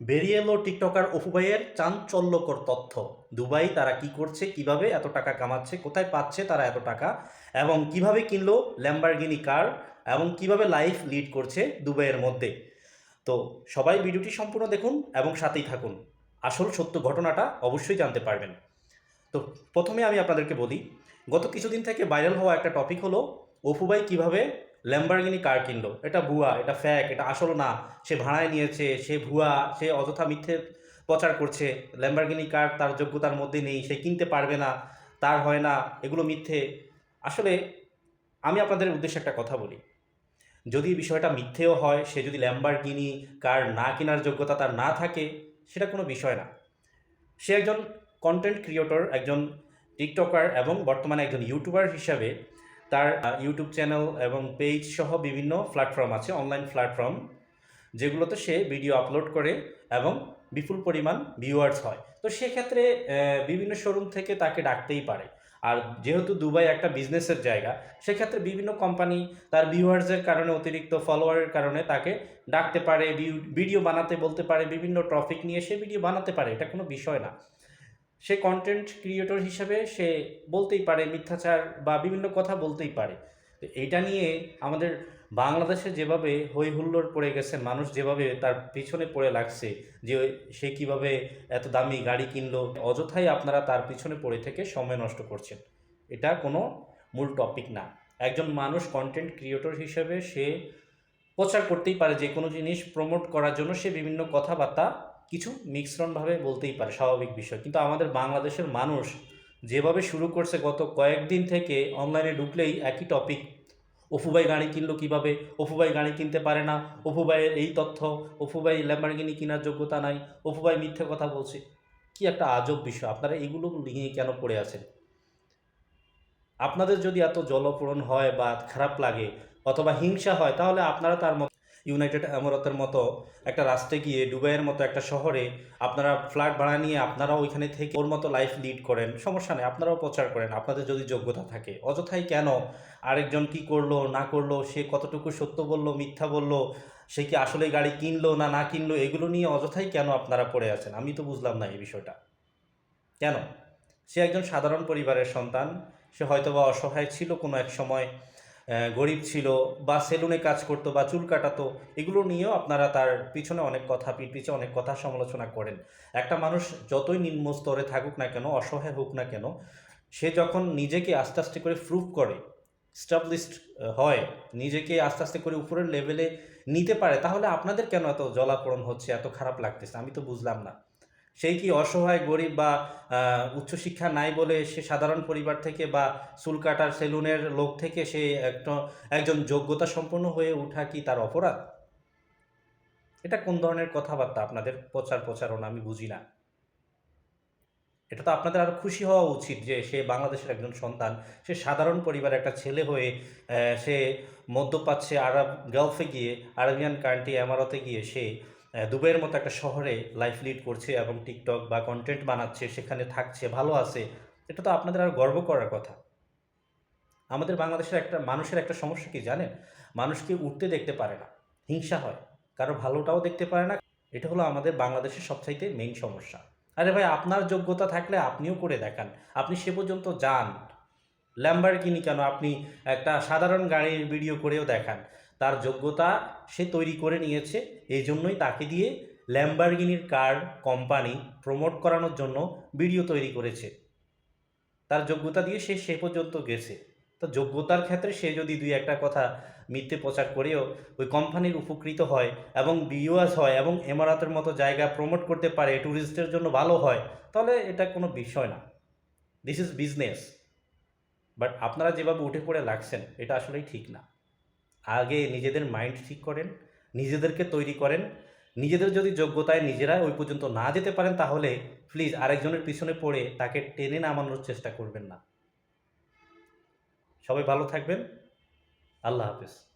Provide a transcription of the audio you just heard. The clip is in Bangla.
বেরিয়ে এলো টিকটকার অপু ভাইয়ের চাঞ্চল্যকর তথ্য। দুবাই তারা কি করছে, কীভাবে এত টাকা কামাচ্ছে, কোথায় পাচ্ছে তারা এত টাকা, এবং কীভাবে কিনলো ল্যাম্বারগিনি কার এবং কীভাবে লাইফ লিড করছে দুবাইয়ের মধ্যে। তো সবাই ভিডিওটি সম্পূর্ণ দেখুন এবং সাথেই থাকুন। আসল সত্য ঘটনাটা অবশ্যই জানতে পারবেন। তো প্রথমে আমি আপনাদেরকে বলি, গত কিছুদিন থেকে ভাইরাল হওয়া একটা টপিক হলো, অপু ভাই কীভাবে ল্যাম্বারগিনি কার কিনলো। এটা ভুয়া, এটা ফ্যাক এটা আসল না। সে ভাড়ায় নিয়েছে, সে ভুয়া, সে অযথা মিথ্যে প্রচার করছে। ল্যাম্বারগিনি কার তার যোগ্যতার মধ্যে নেই, সে কিনতে পারবে না, তার হয় না, এগুলো মিথ্যে। আসলে আমি আপনাদের উদ্দেশ্যে একটা কথা বলি। যদি বিষয়টা মিথ্যেও হয়, সে যদি ল্যাম্বারগিনি কার না কেনার যোগ্যতা তার না থাকে, সেটা কোনো বিষয় না। সে একজন কন্টেন্ট ক্রিয়েটর একজন টিকটকার এবং বর্তমানে একজন ইউটিউবার হিসাবে তার ইউটিউব চ্যানেল এবং পেজ সহ বিভিন্ন প্ল্যাটফর্ম আছে অনলাইন প্ল্যাটফর্ম যেগুলোতে সে ভিডিও আপলোড করে এবং বিপুল পরিমাণ ভিউয়ার্স হয়। তো সেক্ষেত্রে বিভিন্ন শোরুম থেকে তাকে ডাকতেই পারে। আর যেহেতু দুবাই একটা বিজনেসের জায়গা, সেক্ষেত্রে বিভিন্ন কোম্পানি তার ভিউয়ার্সের কারণে, অতিরিক্ত ফলোয়ারের কারণে তাকে ডাকতে পারে ভিডিও বানাতে বলতে পারে, বিভিন্ন টপিক নিয়ে সে ভিডিও বানাতে পারে, এটা কোনো বিষয় না। সে কন্টেন্ট ক্রিয়েটর হিসেবে সে বলতেই পারে মিথ্যাচার বা বিভিন্ন কথা বলতেই পারে। তো এইটা নিয়ে আমাদের বাংলাদেশে যেভাবে হই হুল্লোড় পড়ে গেছে, মানুষ যেভাবে তার পিছনে পড়ে লাগছে যে সে কীভাবে এত দামি গাড়ি কিনলো, অযথাই আপনারা তার পিছনে পড়ে থেকে সময় নষ্ট করছেন। এটা কোনো মূল টপিক না। একজন মানুষ কন্টেন্ট ক্রিয়েটর হিসেবে সে প্রচার করতেই পারে যে কোনো জিনিস প্রমোট করার জন্য সে বিভিন্ন কথাবার্তা কিছু মিশ্রণভাবে বলতেই পারে, স্বাভাবিক বিষয়। কিন্তু আমাদের বাংলাদেশের মানুষ যেভাবে শুরু করছে গত কয়েকদিন থেকে অনলাইনে ঢুকলেই একই টপিক অফুবাই গাড়ি কিনলো কীভাবে? অফুবাই গাড়ি কিনতে পারে না। অফুবাইয়ের এই তথ্য অফুবাই ল্যাম্বারগিনি কেনার যোগ্যতা নাই। অফুবাই মিথ্যে কথা বলছে। কি একটা আজব বিষয়। আপনারা এগুলো নিয়ে কেন পড়ে আছেন? আপনাদের যদি এত জলপূরণ হয় বা খারাপ লাগে অথবা হিংসা হয়, তাহলে আপনারা তার ইউনাইটেড আমিরাতের মতো একটা রাস্তায় গিয়ে দুবাইয়ের মতো একটা শহরে আপনারা ফ্ল্যাট ভাড়া নিয়ে আপনারাও ওইখানে থেকে ওর মতো লাইফ লিড করেন। সমস্যা নেই, আপনারাও প্রচার করেন, আপনাদের যদি যোগ্যতা থাকে। অযথাই কেন আরেকজন কি করল, না করল, সে কতটুকু সত্য বলল, মিথ্যা বলল, সে কি আসলে গাড়ি কিনলো না না কিনলো, এগুলো নিয়ে অযথাই কেন আপনারা পড়ে আছেন? আমি তো বুঝলাম না এই বিষয়টা। কেন? সে একজন সাধারণ পরিবারের সন্তান, সে হয়তোবা অসহায় ছিল কোনো এক সময় গরিব ছিল বা সেলুনে কাজ করতো বা চুল কাটাতো, এগুলো নিয়েও আপনারা তার পিছনে অনেক কথা পিঠ পিছে অনেক কথা সমালোচনা করেন। একটা মানুষ যতই নিম্ন স্তরে থাকুক না কেন, অসহায় হোক না কেন, সে যখন নিজেকে আস্তে আস্তে করে প্রুভ করে স্টাবলিশড হয়, নিজেকে আস্তে আস্তে করে উপরের লেভেলে নিতে পারে, তাহলে আপনাদের কেন এত জলাপড়ন হচ্ছে, এত খারাপ লাগতেছে? আমি তো বুঝলাম না। সেই কি অসহায়, গরিব বা উচ্চশিক্ষা নাই বলে সে সাধারণ পরিবার থেকে বা চুল কাটার সেলুনের লোক থেকে সে একটা, একজন যোগ্যতা সম্পন্ন হয়ে ওঠা কি তার অপরাধ? এটা কোন ধরনের কথাবার্তা আপনাদের প্রচার প্রচারণা আমি বুঝি না। এটা তো আপনাদের আরও খুশি হওয়া উচিত যে সে বাংলাদেশের একজন সন্তান, সে সাধারণ পরিবারের একটা ছেলে হয়ে সে মধ্যপ্রাচ্যে আরব, গালফে গিয়ে, আরবিয়ান কান্ট্রি, এমারতে গিয়ে সে দুবাইয়ের মতো একটা শহরে লাইফ লিড করছে এবং টিকটক বা কন্টেন্ট বানাচ্ছে, সেখানে থাকছে, ভালো আছে, এটা তো আপনাদের আর গর্ব করার কথা। আমাদের বাংলাদেশের একটা, মানুষের একটা সমস্যা কি জানেন? মানুষকে উঠতে দেখতে পারে না, হিংসা হয়, কারও ভালোটাও দেখতে পারে না, এটা হলো আমাদের বাংলাদেশের সবচাইতে মেইন সমস্যা। আরে ভাই, আপনার যোগ্যতা থাকলে আপনিও করে দেখান, আপনি সে পর্যন্ত যান। ল্যাম্বার কিনি? কেন আপনি একটা সাধারণ গাড়ির ভিডিও করেও দেখান। তার যোগ্যতা সে তৈরি করে নিয়েছে। এই জন্যই তাকে দিয়ে ল্যাম্বারগিনির কার কোম্পানি প্রমোট করানোর জন্য ভিডিও তৈরি করেছে। তার যোগ্যতা দিয়ে সে সে পর্যন্ত গেছে। তো যোগ্যতার ক্ষেত্রে সে যদি দুই একটা কথা মিথ্যে প্রচার করেও ওই কোম্পানির উপকৃত হয় এবং বিওয়াস হয় এবং এমারাতের মতো জায়গা প্রমোট করতে পারে ট্যুরিস্টের জন্য ভালো হয়, তাহলে এটা কোনো বিষয় না। দিস ইজ বিজনেস বাট আপনারা যেভাবে উঠে পড়ে লাগছেন, এটা আসলেই ঠিক না। আগে নিজেদের মাইন্ড ঠিক করেন, নিজেদেরকে তৈরি করেন, নিজেদের যদি যোগ্যতায় নিজেরা ওই পর্যন্ত না যেতে পারেন তাহলে প্লিজ আরেকজনের পিছনে পড়ে তাকে টেনে নামানোর চেষ্টা করবেন না। সবাই ভালো থাকবেন। আল্লাহ হাফেজ।